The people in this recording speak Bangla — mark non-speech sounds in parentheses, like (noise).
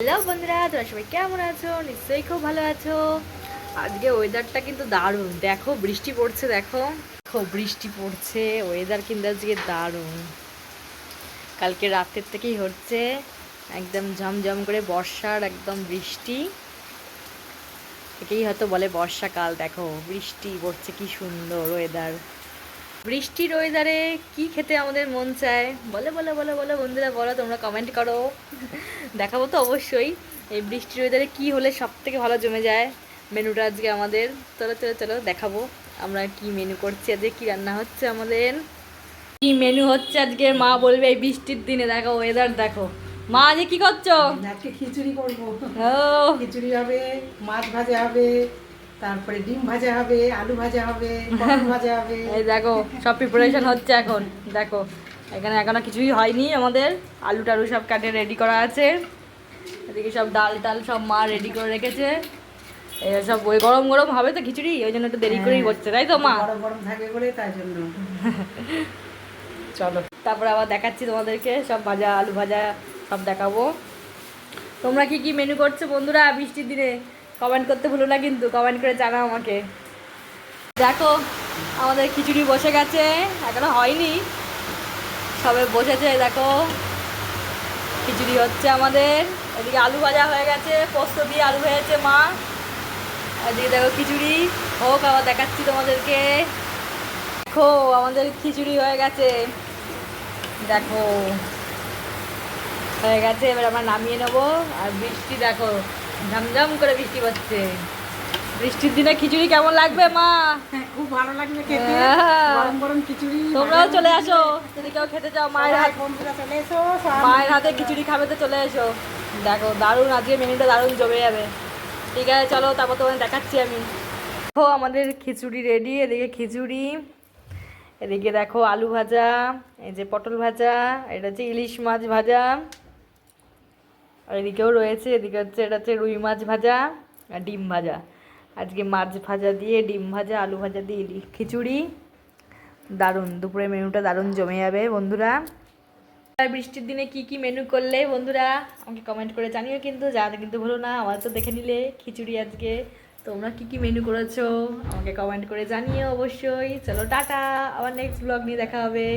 হ্যালো বন্ধুরা, তোমরা সবাই কেমন আছো? নিশ্চয়ই খুব ভালো আছো। আজকে ওয়েদারটা কিন্তু দারুণ। দেখো, বৃষ্টি পড়ছে, দেখো। দেখো, বৃষ্টি পড়ছে ওয়েদার কিন্তু আজকে দারুণ। কালকে রাতের থেকেই হচ্ছে একদম ঝমঝম করে বর্ষার একদম বৃষ্টি। একেই হয়তো বলে বর্ষাকাল, দেখো। বৃষ্টি পড়ছে, কি সুন্দর ওয়েদার বৃষ্টির ওয়েদারে কি খেতে আমাদের মন চায়? বলে বলে বলে বলে বন্ধুরা বলো তোমরা কমেন্ট করো। দেখাবো তো অবশ্যই এই বৃষ্টির ওয়েদারে কি হলে সব থেকে ভালো জমে যায়? মেনুটা আজকে আমাদের। চলো চলো চলো দেখাবো আমরা কি মেনু করছি আজকে কি রান্না হচ্ছে আমাদের? কি মেনু হচ্ছে আজকে? মা বলবে এই বৃষ্টির দিনে দেখো ওয়েদার দেখো। মা আজকে কি করছ? আজকে খিচুড়ি করব। ও। খিচুড়ি হবে মাছ ভাজা হবে তারপরে ডিম ভাজা হবে আলু ভাজা হবে ভাজা হবে। (laughs) এই দেখো সব প্রিপারেশন হচ্ছে এখন। দেখো এখানে এখনও কিছুই হয়নি আমাদের। আলু টালু সব কাটে রেডি করা আছে। এদিকে সব ডাল টাল সব মা রেডি করে রেখেছে। এই সব ওই গরম গরম হবে তো খিচুড়ি ওই জন্য একটু দেরি করেই করছে তাই তো মা? গরম গরম থাকবে বলে তাই জন্য। (laughs) চলো তারপরে আবার দেখাচ্ছি তোমাদেরকে সব ভাজা আলু ভাজা সব দেখাবো। তোমরা কি কি মেনু করছ বন্ধুরা বৃষ্টির দিনে? কমেন্ট করতে ভুলো না কিন্তু, কমেন্ট করে জানাও আমাকে। দেখো, আমাদের খিচুড়ি বসে গেছে, এখনও হয়নি। সবে বসেছে, দেখো। খিচুড়ি হচ্ছে আমাদের। এদিকে আলু ভাজা হয়ে গেছে, পোস্ত দিয়ে আলু হয়েছে মা। এদিকে দেখো খিচুড়ি। হোক, আবার দেখাচ্ছি তোমাদেরকে। দেখো, আমাদের খিচুড়ি হয়ে গেছে। দেখো। হয়ে গেছে, এবার আমরা নামিয়ে নেব। আর বৃষ্টি, দেখো। ঝমঝম করে বৃষ্টি পড়ছে বৃষ্টির দিনে খিচুড়ি কেমন লাগবে মা? হ্যাঁ, খুব ভালো লাগবে খেতে। হ্যাঁ। গরম গরম খিচুড়ি তোমরাও চলে আসো। যদি কেউ খেতে চাও মায়ের হাত বন্ধুরা চলে এসো মায়ের হাতে খিচুড়ি খাবে তো চলে এসো। দেখো দারুণ আজকে মেনুটা দারুণ জমে যাবে। ঠিক আছে চলো তারপর তোমাদের দেখাচ্ছি আমি। দেখো আমাদের খিচুড়ি রেডি এদিকে খিচুড়ি এদিকে দেখো আলু ভাজা এই যে পটল ভাজা এটা হচ্ছে ইলিশ মাছ ভাজা। আর এদিকেও রয়েছে, এদিকে হচ্ছে এটা হচ্ছে রুই মাছ ভাজা আর ডিম ভাজা। আজকে মাছ ভাজা দিয়ে ডিম ভাজা, আলু ভাজা দিয়ে খিচুড়ি, দারুণ। দুপুরের মেনুটা দারুণ জমে যাবে, বন্ধুরা। আর বৃষ্টির দিনে কি কি মেনু করলে, বন্ধুরা, আমাকে কমেন্ট করে জানিও কিন্তু। জানাতে কিন্তু ভুলো না আমার তো দেখে নিলে খিচুড়ি আজকে। তোমরা কি কি মেনু করেছ, আমাকে কমেন্ট করে জানিও অবশ্যই। চলো টাটা, আবার নেক্সট ব্লগ নিয়ে দেখা হবে।